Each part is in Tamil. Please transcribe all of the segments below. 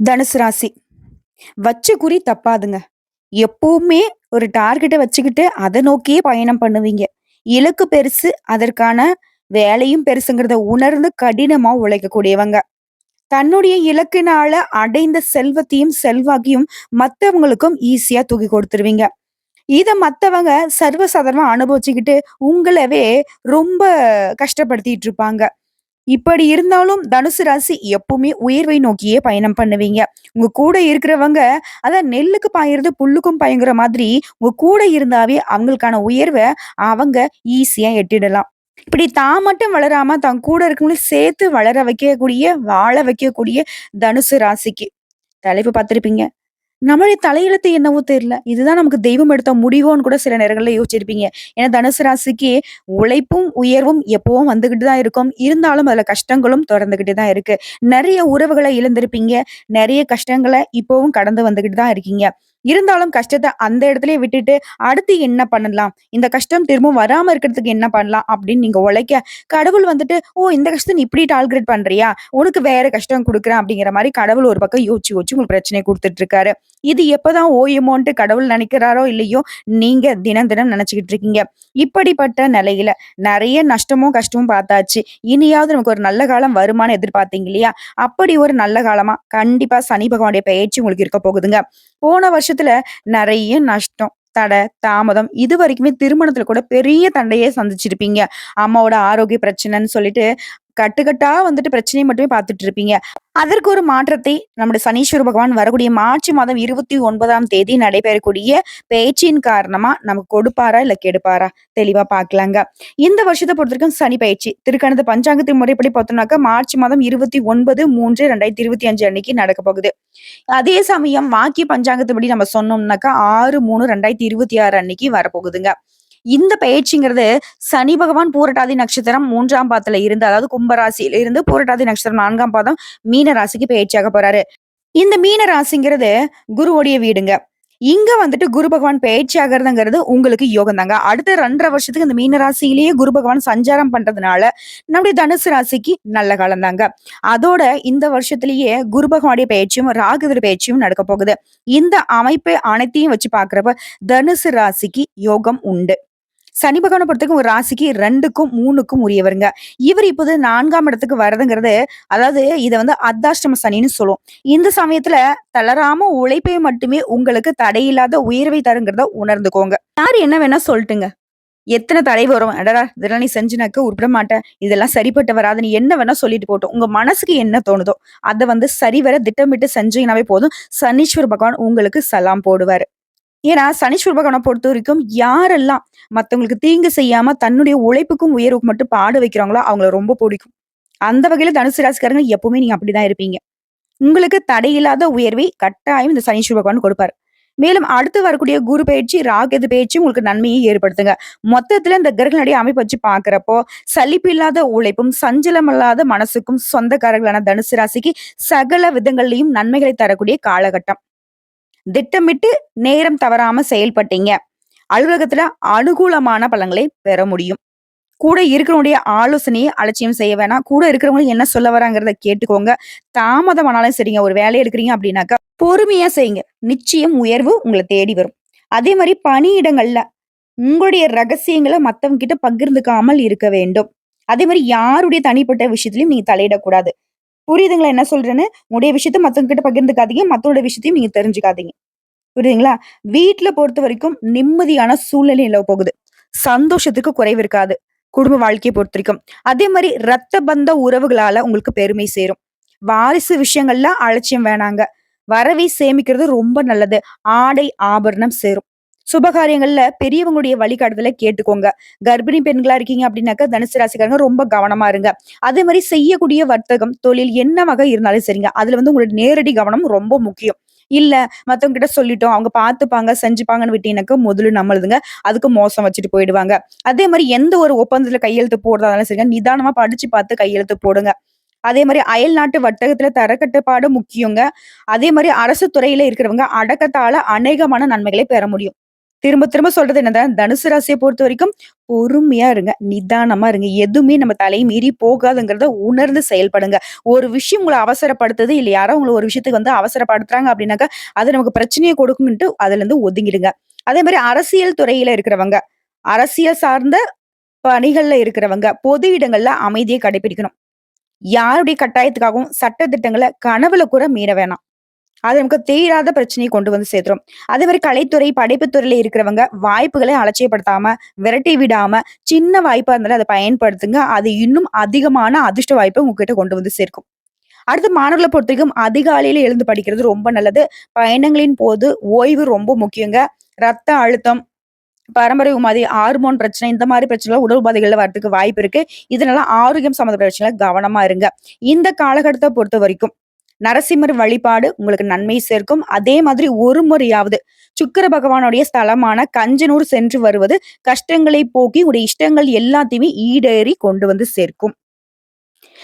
தனுசு ராசி. வச்ச குறி தப்பாதுங்க. எப்பவுமே ஒரு டார்கெட்டை வச்சுக்கிட்டு அதை நோக்கியே பயணம் பண்ணுவீங்க. இலக்கு பெருசு, அதற்கான வேலையும் பெருசுங்கிறத உணர்ந்து கடினமா உழைக்கக்கூடியவங்க. தன்னுடைய இலக்கினால அடைந்த செல்வத்தையும், செல்வாக்கியும் மற்றவங்களுக்கும் ஈஸியா தூக்கி கொடுத்துருவீங்க இதை மற்றவங்க சர்வசாதாரணமா அனுபவிச்சுக்கிட்டு, உங்களவே ரொம்ப கஷ்டப்படுத்திட்டு இருப்பாங்க. இப்படி இருந்தாலும் தனுசு ராசி எப்பவுமே உயர்வை நோக்கியே பயணம் பண்ணுவீங்க. உங்க கூட இருக்கிறவங்க அதான் நெல்லுக்கு பாயிறது புல்லுக்கும் பயங்குற மாதிரி, உங்க கூட இருந்தாவே அவங்களுக்கான உயர்வை அவங்க ஈஸியா எட்டிடலாம். இப்படி தான் மட்டும் வளராம, தன் கூட இருக்கவங்களும் சேர்த்து வளர வைக்கக்கூடிய, வாழ வைக்கக்கூடிய தனுசு ராசிக்கு. தலைப்பு பார்த்துருப்பீங்க நம்மளுடைய தலையெழுத்து என்னவோ தெரியல. இதுதான் நமக்கு தெய்வம் எடுத்த முடிவோன்னு கூட சில நேரங்களில் யோசிச்சிருப்பீங்க. ஏன்னா தனுசு ராசிக்கு உழைப்பும், உயர்வும் எப்பவும் வந்துகிட்டு தான் இருக்கும். இருந்தாலும் அதுல கஷ்டங்களும் தொடர்ந்துகிட்டு தான் இருக்கு. நிறைய உறவுகளை இழந்திருப்பீங்க. நிறைய கஷ்டங்களை இப்பவும் கடந்து வந்துகிட்டு தான் இருக்கீங்க. இருந்தாலும் கஷ்டத்தை அந்த இடத்துலயே விட்டுட்டு, அடுத்து என்ன பண்ணலாம்? இந்த கஷ்டம் திரும்பவும் வராம இருக்கிறதுக்கு என்ன பண்ணலாம்? அப்படின்னு நீங்க உழைக்க, கடவுள் வந்துட்டு, "ஓ! இந்த கஷ்டம் நீ இப்படி டால்கிரேட் பண்றியா? உனக்கு வேற கஷ்டம் கொடுக்குறேன் அப்படிங்கிற மாதிரி கடவுள் ஒரு பக்கம் யோசிச்சு, யோசிச்சு உங்களுக்கு பிரச்சனை கொடுத்துட்டு இருக்காரு. இது எப்பதான் ஓயுமோன்ட்டு கடவுள் நினைக்கிறாரோ இல்லையோ, நீங்க தினம் தினம் நினைச்சுக்கிட்டு இருக்கீங்க. இப்படிப்பட்ட நிலையில நிறைய நஷ்டமும், கஷ்டமும் பார்த்தாச்சு. இனியாவது நமக்கு ஒரு நல்ல காலம் வருமானம் எதிர்பார்த்தீங்க இல்லையா? அப்படி ஒரு நல்ல காலமா கண்டிப்பா சனி பகவானுடைய பயிற்சி உங்களுக்கு இருக்க போகுதுங்க. போன வருஷம் பட்சத்துல நிறைய நஷ்டம், தடை, தாமதம் இது வரைக்குமே திருமணத்துல கூட பெரிய தண்டையே சந்திச்சிருப்பீங்க. அம்மாவோட ஆரோக்கிய பிரச்சனைன்னு சொல்லிட்டு, கட்டுக்கட்டா வந்துட்டு பிரச்சனையை மட்டுமே பார்த்துட்டு இருப்பீங்க. அதற்கு ஒரு மாற்றத்தை நம்முடைய சனீஸ்வர பகவான் வரக்கூடிய மார்ச் மாதம் 29ஆம் தேதி நடைபெறக்கூடிய பயிற்சியின் காரணமா நமக்கு கொடுப்பாரா? இல்ல கெடுப்பாரா? தெளிவா பார்க்கலாங்க. இந்த வருஷத்தை பொறுத்தவரைக்கும் சனி பயிற்சி திருக்கணத்து பஞ்சாங்கத்தின் முறைப்படி பார்த்தோம்னாக்கா, மார்ச் மாதம் 29/3/2025 அன்னைக்கு நடக்கப் போகுது. அதே சமயம் வாக்கிய பஞ்சாங்கத்தின்படி நம்ம சொன்னோம்னாக்கா, 6/3/2026 அன்னைக்கு வரப்போகுதுங்க. இந்த பயிற்சிங்கிறது சனி பகவான் பூரட்டாதி நட்சத்திரம் மூன்றாம் பாதத்துல இருந்து, அதாவது கும்பராசியில இருந்து பூரட்டாதி நட்சத்திரம் நான்காம் பாதம் மீன ராசிக்கு பயிற்சியாக போறாரு. இந்த மீன ராசிங்கிறது குருவுடைய வீடுங்க. இங்க வந்துட்டு குரு பகவான் பயிற்சி ஆகிறதுங்கிறது உங்களுக்கு யோகம் தாங்க. அடுத்த 2 1/2 வருஷத்துக்கு இந்த மீன ராசியிலேயே குரு பகவான் சஞ்சாரம் பண்றதுனால, நம்முடைய தனுசு ராசிக்கு நல்ல காலம் தாங்க. அதோட இந்த வருஷத்திலேயே குரு பகவானுடைய பயிற்சியும் ராகுதர் பயிற்சியும் நடக்க போகுது. இந்த அமைப்பு அனைத்தையும் வச்சு பாக்குறப்ப தனுசு ராசிக்கு யோகம் உண்டு. சனி பகவான பொறுத்தவரைக்கும் ஒரு ராசிக்கு 2க்கும் 3க்கும் உரியவருங்க. இவர் இப்போது நான்காம் இடத்துக்கு வரதுங்கிறது, அதாவது இதை வந்து அர்த்தாஷ்டம சனின்னு சொல்லுவோம். இந்த சமயத்துல தளராம உழைப்பே மட்டுமே உங்களுக்கு தடையில்லாத உயர்வை தருங்கிறத உணர்ந்துக்கோங்க. யார் என்ன வேணா சொல்லிட்டுங்க எத்தனை தடை வரும். அடடா! இதெல்லாம் நீ செஞ்சுனாக்க உருப்பிட மாட்டேன் இதெல்லாம் சரிப்பட்டு வராது. நீ என்ன வேணா சொல்லிட்டு போட்டோம் உங்க மனசுக்கு என்ன தோணுதோ, அதை வந்து சரிவர திட்டமிட்டு செஞ்சீங்கனாவே போதும். சனீஸ்வர பகவான் உங்களுக்கு சலாம் போடுவாரு. ஏன்னா, சனீஸ்வர பொறுத்த வரைக்கும் யாரெல்லாம் மத்தவங்களுக்கு தீங்கு செய்யாம தன்னுடைய உழைப்புக்கும், உயர்வுக்கும் மட்டும் பாடு வைக்கிறாங்களோ, அவங்கள ரொம்ப பிடிக்கும் அந்த வகையில தனுசு ராசிக்காரங்க எப்பவுமே நீங்க அப்படிதான் இருப்பீங்க. உங்களுக்கு தடையில்லாத உயர்வை கட்டாயம் இந்த சனீஸ்வர பகவான் கொடுப்பாரு. மேலும் அடுத்து வரக்கூடிய குரு பயிற்சி ராகு பயிற்சி உங்களுக்கு நன்மையை ஏற்படுத்துங்க. மொத்தத்துல இந்த கிரகங்களுடைய அமைப்பு வச்சு பார்க்கிறப்போ, சலிப்பில்லாத உழைப்பும், சஞ்சலம் இல்லாத மனசுக்கும் சொந்தக்காரர்களான தனுசு ராசிக்கு சகல விதங்கள்லையும் நன்மைகளை தரக்கூடிய காலகட்டம். திட்டமிட்டு நேரம் தவறாம செயல்பட்டீங்க. அலுவலகத்துல அனுகூலமான பலன்களை பெற முடியும். கூட இருக்கிறவங்களுடைய ஆலோசனையை அலட்சியம் செய்ய வேணாம். கூட இருக்கிறவங்களும் என்ன சொல்ல வராங்கிறத கேட்டுக்கோங்க. தாமதம் ஆனாலும் சரிங்க. ஒரு வேலையை எடுக்கிறீங்க அப்படின்னாக்கா, பொறுமையா செய்யுங்க. நிச்சயம் உயர்வு உங்களை தேடி வரும். அதே மாதிரி பணியிடங்கள்ல உங்களுடைய ரகசியங்களை மத்தவங்க கிட்ட பகிர்ந்துக்காமல் இருக்க வேண்டும். அதே மாதிரி யாருடைய தனிப்பட்ட விஷயத்திலையும் நீங்க தலையிடக்கூடாது. புரியுதுங்களா என்ன சொல்றேன்னு? உடைய விஷயத்த மத்தவங்க கிட்ட பகிர்ந்துக்காதீங்க. மத்தவங்களோட விஷயத்தையும் நீங்க தெரிஞ்சுக்காதீங்க. புரியுதுங்களா? வீட்டில் பொறுத்த வரைக்கும் நிம்மதியான சூழ்நிலை நிலவ போகுது. சந்தோஷத்துக்கு குறைவு இருக்காது. குடும்ப வாழ்க்கையை பொறுத்த வரைக்கும் அதே மாதிரி ரத்த பந்த உறவுகளால உங்களுக்கு பெருமை சேரும். வாரிசு விஷயங்கள்லாம் அலட்சியம் வேணாங்க. வரவை சேமிக்கிறது ரொம்ப நல்லது. ஆடை, ஆபரணம் சேரும். சுபகாரியங்கள்ல பெரியவங்களுடைய வழிகாட்டுதலை கேட்டுக்கோங்க. கர்ப்பிணி பெண்களா இருக்கீங்க அப்படின்னாக்கா, தனுசு ராசிக்காரங்க ரொம்ப கவனமா இருங்க. அதே மாதிரி செய்யக்கூடிய வர்த்தகம், தொழில் என்னவாக இருந்தாலும் சரிங்க. அதுல வந்து உங்களுடைய நேரடி கவனம் ரொம்ப முக்கியம். இல்ல மத்தவங்க கிட்ட சொல்லிட்டோம். அவங்க பார்த்துப்பாங்க, செஞ்சுப்பாங்கன்னு விட்டீங்கன்னாக்க முதல்ல நம்மளுதுங்க. அதுக்கு மோசம் வச்சுட்டு போயிடுவாங்க. அதே மாதிரி எந்த ஒரு ஒப்பந்தத்துல கையெழுத்து போடுறதா இருந்தாலும் சரிங்க, நிதானமா படிச்சு பார்த்து கையெழுத்து போடுங்க. அதே மாதிரி அயல் நாட்டு வர்த்தகத்துல தரக்கட்டுப்பாடு முக்கியங்க. அதே மாதிரி அரசு துறையில இருக்கிறவங்க அடக்கத்தால அநேகமான நன்மைகளை பெற முடியும். திரும்ப திரும்ப சொல்றது என்னதான் தனுசு ராசியை பொறுத்த வரைக்கும் பொறுமையா இருங்க. நிதானமா இருங்க. எதுவுமே நம்ம தலை மீறி போகாதுங்கிறத உணர்ந்து செயல்படுங்க. ஒரு விஷயம் உங்களை அவசரப்படுத்துது, இல்ல யாரோ உங்களை ஒரு விஷயத்துக்கு வந்து அவசரப்படுத்துறாங்க அப்படின்னாக்கா, அது நமக்கு பிரச்சனைய அதுல இருந்து ஒதுங்கிடுங்க. அதே மாதிரி அரசியல் துறையில இருக்கிறவங்க, அரசியல் சார்ந்த பணிகள்ல இருக்கிறவங்க, பொது இடங்கள்ல அமைதியை கடைபிடிக்கணும். யாருடைய கட்டாயத்துக்காகவும் சட்ட திட்டங்களை கனவுல கூட மீற வேணாம். அது நமக்கு தீராத பிரச்சனையை கொண்டு வந்து சேர்த்துரும். அதே மாதிரி கலைத்துறை, படைப்பு துறையில இருக்கிறவங்க வாய்ப்புகளை அலட்சியப்படுத்தாம, விரட்டி விடாம, சின்ன வாய்ப்பா இருந்தாலும் அதை பயன்படுத்துங்க. அது இன்னும் அதிகமான அதிர்ஷ்ட வாய்ப்பை உங்ககிட்ட கொண்டு வந்து சேர்க்கும். அடுத்து மாணவர்கள பொறுத்தவரைக்கும் அதிகாலையில எழுந்து படிக்கிறது ரொம்ப நல்லது. பயணங்களின் போது ஓய்வு ரொம்ப முக்கியங்க. ரத்த அழுத்தம், பரம்பரை உமாதி, ஹார்மோன் பிரச்சனை இந்த மாதிரி பிரச்சனைலாம் உடல் உபாதைகள்ல வரதுக்கு வாய்ப்பு இருக்கு. இதனால ஆரோக்கியம் சம்மந்தப்பட்ட பிரச்சனைகள் கவனமா இருங்க. இந்த காலகட்டத்தை பொறுத்த வரைக்கும் நரசிம்மர் வழிபாடு உங்களுக்கு நன்மை சேர்க்கும். அதே மாதிரி ஒரு முறையாவது சுக்கிர பகவானுடைய ஸ்தலமான கஞ்சனூர் சென்று வருவது கஷ்டங்களை போக்கி உடைய இஷ்டங்கள் எல்லாத்தையுமே ஈடேறி கொண்டு வந்து சேர்க்கும்.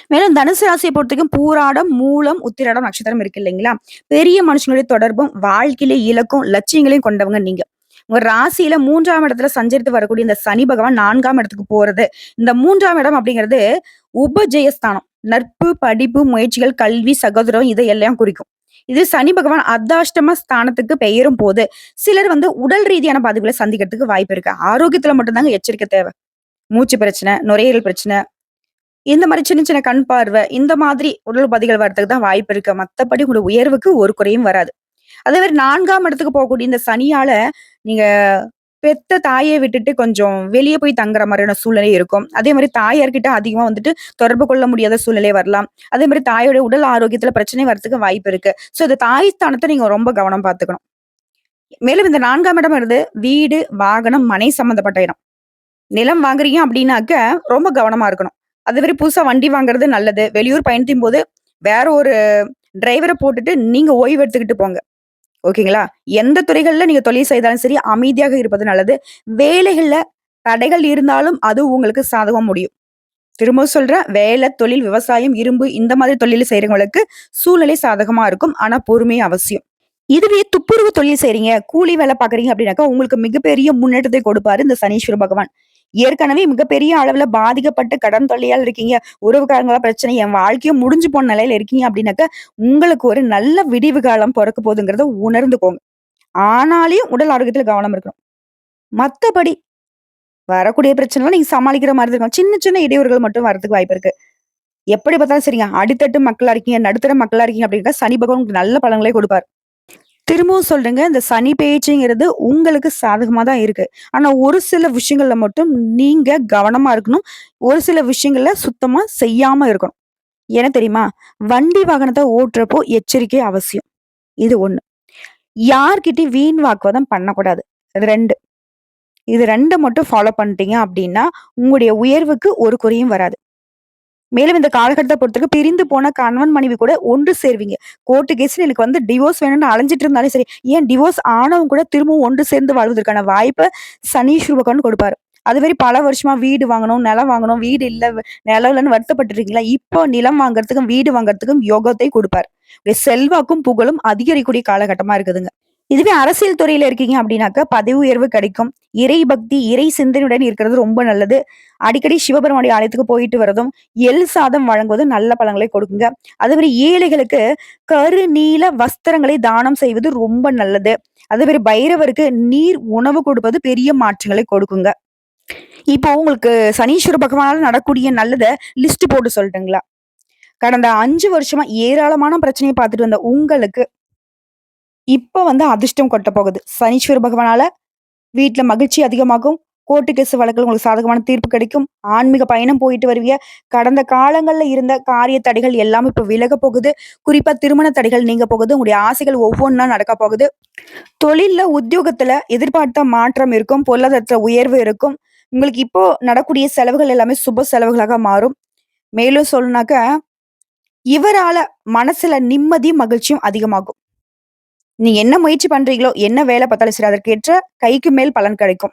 மேலும் தனுசு ராசியை பொறுத்தவரைக்கும் பூராடம், மூலம், உத்திராடம் நட்சத்திரம் இருக்கு இல்லைங்களா? பெரிய மனுஷங்களுடைய தொடர்பும், வாழ்க்கையிலே இலக்கும், லட்சியங்களையும் கொண்டவங்க நீங்க. உங்க ராசியில மூன்றாம் இடத்துல சஞ்சரித்து வரக்கூடிய இந்த சனி பகவான் நான்காம் இடத்துக்கு போறது. இந்த மூன்றாம் இடம் அப்படிங்கிறது உபஜெயஸ்தானம். நட்பு, படிப்பு, முயற்சிகள், கல்வி, சகோதரம் இதையெல்லாம் குறிக்கும். இது சனி பகவான் அர்த்தாஷ்டம ஸ்தானத்துக்கு பெயரும் போது, சிலர் வந்து உடல் ரீதியான பாதிப்புகளை சந்திக்கிறதுக்கு வாய்ப்பு இருக்கு. ஆரோக்கியத்துல மட்டும்தாங்க எச்சரிக்கை தேவை. மூச்சு பிரச்சனை, நுரையீரல் பிரச்சனை, இந்த மாதிரி சின்ன சின்ன கண் பார்வை, இந்த மாதிரி உடல் உபாதைகள் வரதுக்கு தான் வாய்ப்பு இருக்கு. மத்தபடி உங்களுடைய உயர்வுக்கு ஒரு குறையும் வராது. அதே மாதிரி நான்காம் இடத்துக்கு போகக்கூடிய இந்த சனியால, நீங்க பெத்த தாயை விட்டுட்டு கொஞ்சம் வெளியே போய் தங்குற மாதிரியான சூழ்நிலை இருக்கும். அதே மாதிரி தாயார்கிட்ட அதிகமா வந்துட்டு தொடர்பு கொள்ள முடியாத சூழ்நிலை வரலாம். அதே மாதிரி தாயோட உடல் ஆரோக்கியத்துல பிரச்சனை வரதுக்கு வாய்ப்பு இருக்கு. ஸோ இந்த தாய் ஸ்தானத்தை நீங்க ரொம்ப கவனம் பார்த்துக்கணும். மேலும் இந்த நான்காம் இடம் இருந்து வீடு, வாகனம், மனை சம்மந்தப்பட்ட இடம். நிலம் வாங்குறீங்க அப்படின்னாக்க ரொம்ப கவனமா இருக்கணும். அதே மாதிரி புதுசா வண்டி வாங்குறது நல்லது. வெளியூர் பயணத்தின் போது வேற ஒரு டிரைவரை போட்டுட்டு நீங்க ஓய்வு எடுத்துக்கிட்டு போங்க. ஓகேங்களா? எந்த துறைகள்ல நீங்க தொழில் செய்தாலும் சரி, அமைதியாக இருப்பது நல்லது. வேலைகள்ல தடைகள் இருந்தாலும் அது உங்களுக்கு சாதகம் முடியும். திரும்பவும் சொல்றேன். வேலை, தொழில், விவசாயம், இரும்பு இந்த மாதிரி தொழில் செய்றவங்களுக்கு சூழ்நிலை சாதகமா இருக்கும். ஆனா பொறுமை அவசியம். இதுவே துப்புரவு தொழில் செய்றீங்க, கூலி வேலை பார்க்குறீங்க அப்படின்னாக்கா, உங்களுக்கு மிகப்பெரிய முன்னேற்றத்தை கொடுப்பாரு இந்த சனீஸ்வர பகவான். ஏற்கனவே மிகப்பெரிய அளவுல பாதிக்கப்பட்டு கடன் தொல்லையால் இருக்கீங்க. உறவுக்காரங்களா பிரச்சனை, என் வாழ்க்கையும் முடிஞ்சு போன நிலையில இருக்கீங்க அப்படின்னாக்கா, உங்களுக்கு ஒரு நல்ல விடிவு காலம் பிறக்க போதுங்கிறத உணர்ந்துக்கோங்க. ஆனாலையும் உடல் ஆரோக்கியத்துல கவனம் இருக்கணும். மத்தபடி வரக்கூடிய பிரச்சனைலாம் நீங்க சமாளிக்கிற மாதிரி இருக்கும். சின்ன சின்ன இடையூறுகள் மட்டும் வரதுக்கு வாய்ப்பு இருக்கு. எப்படி பார்த்தாலும் சரிங்க. அடித்தட்டு மக்களா இருக்கீங்க, நடுத்தர மக்களா இருக்கீங்க அப்படின்னா, சனி பகவான் உங்களுக்கு நல்ல பலன்களே கொடுப்பார். திரும்பவும் சொல்றேங்க, இந்த சனி பேச்சுங்கிறது உங்களுக்கு சாதகமாக தான் இருக்கு. ஆனா ஒரு சில விஷயங்கள்ல மட்டும் நீங்க கவனமா இருக்கணும். ஒரு சில விஷயங்களில் சுத்தமா செய்யாம இருக்கணும். ஏன்னா தெரியுமா? வண்டி வாகனத்தை ஓட்டுறப்போ எச்சரிக்கை அவசியம். இது 1. யார்கிட்டயும் வீண் வாக்குவாதம் பண்ணக்கூடாது. ரெண்டு இது ரெண்டை மட்டும் ஃபாலோ பண்ணிட்டீங்க அப்படின்னா, உங்களுடைய உயர்வுக்கு ஒரு குறையும் வராது. மேலும் இந்த காலகட்டத்தை பொறுத்தவரைக்கும் பிரிந்து போன கணவன், மனைவி கூட ஒன்று சேர்வீங்க. கோர்ட்டு கேஸ்ன்னு எனக்கு வந்து டிவோர்ஸ் வேணும்னு அலைஞ்சிட்டு இருந்தாலும் சரி, ஏன் டிவோர்ஸ் ஆனவங்க கூட திரும்பவும் ஒன்று சேர்ந்து வாழ்வதற்கான வாய்ப்பை சனீஸ்வர பகவான் கொடுப்பாரு. அது மாதிரி பல வருஷமா வீடு வாங்கணும், நிலம் வாங்கணும், வீடு இல்லை நிலம் இல்லைன்னு வருத்தப்பட்டு இருக்கீங்களா? இப்போ நிலம் வாங்குறதுக்கும், வீடு வாங்குறதுக்கும் யோகத்தை கொடுப்பார். செல்வாக்கும், புகழும் அதிகரிக்கக்கூடிய காலகட்டமா இருக்குதுங்க. இதுவே அரசியல் துறையில இருக்கீங்க அப்படின்னாக்கா, பதவி உயர்வு கிடைக்கும். இறை பக்தி, இறை சிந்தனையுடன் இருக்கிறது ரொம்ப நல்லது. அடிக்கடி சிவபெருமானுடைய ஆலயத்துக்கு போயிட்டு வரதும், எள் சாதம் வழங்குவதும் நல்ல பழங்களை கொடுக்குங்க. அதே மாதிரி ஏழைகளுக்கு கரு நீல வஸ்திரங்களை தானம் செய்வது ரொம்ப நல்லது. அதே மாதிரி பைரவருக்கு நீர் உணவு கொடுப்பது பெரிய மாற்றங்களை கொடுக்குங்க. இப்போ உங்களுக்கு சனீஸ்வர பகவானால் நடக்கூடிய நல்லதை லிஸ்ட் போட்டு சொல்லட்டுங்களா? கடந்த அஞ்சு வருஷமா ஏராளமான பிரச்சனையை பார்த்துட்டு வந்த உங்களுக்கு இப்போ வந்து அதிர்ஷ்டம் கொட்ட போகுது. சனீஸ்வர பகவானால வீட்டில் மகிழ்ச்சி அதிகமாகும். கோர்ட்டு கேஸ் வழக்கில் உங்களுக்கு சாதகமான தீர்ப்பு கிடைக்கும். ஆன்மீக பயணம் போயிட்டு வருவீங்க. கடந்த காலங்களில் இருந்த காரிய தடைகள் எல்லாமே இப்போ விலக போகுது. குறிப்பாக திருமண தடைகள் நீங்க போகுது. உங்களுடைய ஆசைகள் ஒவ்வொன்றா நடக்கப் போகுது. தொழிலில் உத்தியோகத்தில் எதிர்பார்த்த மாற்றம் இருக்கும். பொருளாதாரத்தில் உயர்வு இருக்கும். உங்களுக்கு இப்போ நடக்கூடிய செலவுகள் எல்லாமே சுப செலவுகளாக மாறும். மேலும் சொல்லணுனாக்க இவரால மனசுல நிம்மதியும், மகிழ்ச்சியும் அதிகமாகும். நீங்க என்ன முயற்சி பண்றீங்களோ, என்ன வேலை பார்த்தாலும் சரி, அதற்கேற்ற கைக்கு மேல் பலன் கிடைக்கும்.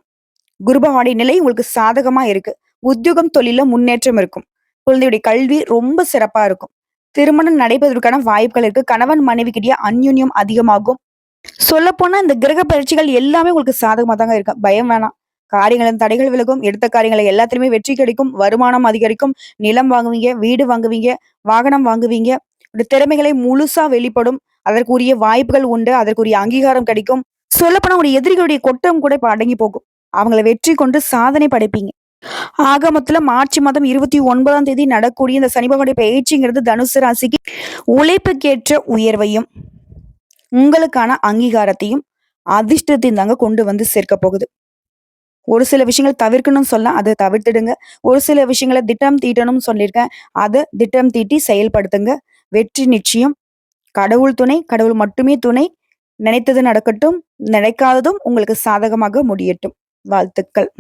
குரு நிலை உங்களுக்கு சாதகமா இருக்கு. உத்தியோகம், தொழில முன்னேற்றம் இருக்கும். குழந்தையுடைய கல்வி ரொம்ப சிறப்பா இருக்கும். திருமணம் நடைபெறுவதற்கான வாய்ப்புகள் இருக்கு. கணவன், மனைவிக்கிடையே அந்யுன்யம் அதிகமாகும். சொல்ல போனா இந்த கிரக பயிற்சிகள் எல்லாமே உங்களுக்கு சாதகமா தாங்க இருக்கும். பயம் வேணாம். காரியங்களின் தடைகள் விலகும். எடுத்த காரியங்களை எல்லாத்துலயுமே வெற்றி கிடைக்கும். வருமானம் அதிகரிக்கும். நிலம் வாங்குவீங்க, வீடு வாங்குவீங்க, வாகனம் வாங்குவீங்க. திறமைகளை முழுசா வெளிப்படும். அதற்குரிய வாய்ப்புகள் உண்டு. அதற்குரிய அங்கீகாரம் கிடைக்கும். சொல்லப்போனா உடைய எதிரிகளுடைய கொட்டம் கூட இப்ப அடங்கி போகும். அவங்கள வெற்றி கொண்டு சாதனை படைப்பீங்க. ஆக மார்ச் மாதம் 29ஆம் தேதி நடக்கூடிய இந்த சனி பகவானுடைய பெயர்ச்சிங்கிறது தனுசு ராசிக்கு உழைப்புக்கேற்ற உயர்வையும், உங்களுக்கான அங்கீகாரத்தையும், அதிர்ஷ்டத்தையும் தாங்க கொண்டு வந்து சேர்க்க போகுது. ஒரு சில விஷயங்கள் தவிர்க்கணும்னு சொன்னால் அதை தவிர்த்துடுங்க. ஒரு சில விஷயங்களை திட்டம் தீட்டணும்னு சொல்லியிருக்கேன். அதை திட்டம் தீட்டி செயல்படுத்துங்க. வெற்றி நிச்சயம். கடவுள் துணை, கடவுள் மட்டுமே துணை. நினைத்தது நடக்கட்டும். நினைக்காததும் உங்களுக்கு சாதகமாக முடியட்டும். வாழ்த்துக்கள்.